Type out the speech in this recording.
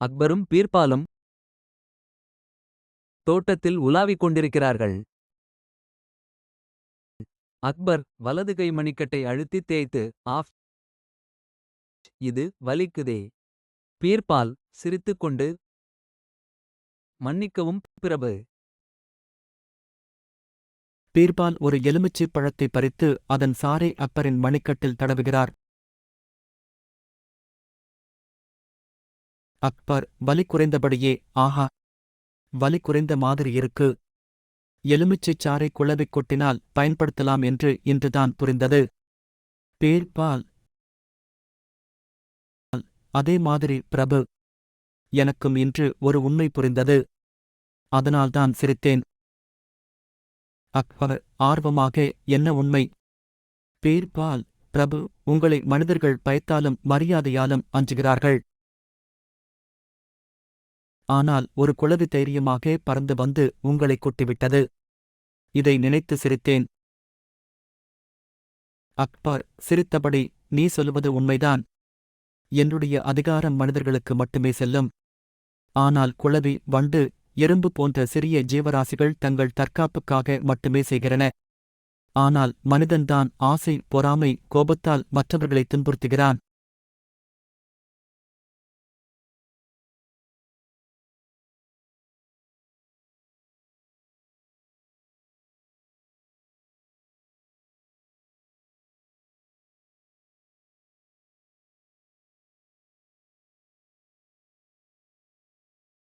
அக்பரும் பீர்பாலும் தோட்டத்தில் உலாவிக் கொண்டிருக்கிறார்கள். அக்பர் வலது கை மணிக்கட்டை அழுத்தித் தேய்த்து ஆஃப் இது வலிக்குதே. பீர்பால் சிரித்துக்கொண்டு மன்னிக்கவும் பிரபு. பீர்பால் ஒரு எலுமிச்சைப் பழத்தை பறித்து அதன் சாறை அக்பரின் மணிக்கட்டில் தடவுகிறார். அக்பர் வலி குறைந்தபடியே ஆஹா வலி குறைந்த மாதிரி இருக்கு. எலுமிச்சைச் சாறை குழவிக் கொட்டினால் பயன்படுத்தலாம் என்று இன்றுதான் புரிந்தது. பீர்பால் அதே மாதிரி பிரபு. எனக்கும் இன்று ஒரு உண்மை புரிந்தது. அதனால்தான் சிரித்தேன். அக்பர் ஆர்வமாக என்ன உண்மை பீர்பால் பிரபு உங்களை மனிதர்கள் பயத்தாலும் மரியாதையாலும் அஞ்சுகிறார்கள் ஆனால் ஒரு குளவி தைரியமாக பறந்து வந்து உங்களை கொட்டிவிட்டது. இதை நினைத்து சிரித்தேன். அக்பர் சிரித்தபடி நீ சொல்வது உண்மைதான். என்னுடைய அதிகாரம் மனிதர்களுக்கு மட்டுமே செல்லும். ஆனால் குளவி வண்டு எறும்பு போன்ற சிறிய ஜீவராசிகள் தங்கள் தற்காப்புக்காக மட்டுமே செய்கிறன. ஆனால் மனிதன்தான் ஆசை பொறாமை கோபத்தால் மற்றவர்களை துன்புறுத்துகிறான்.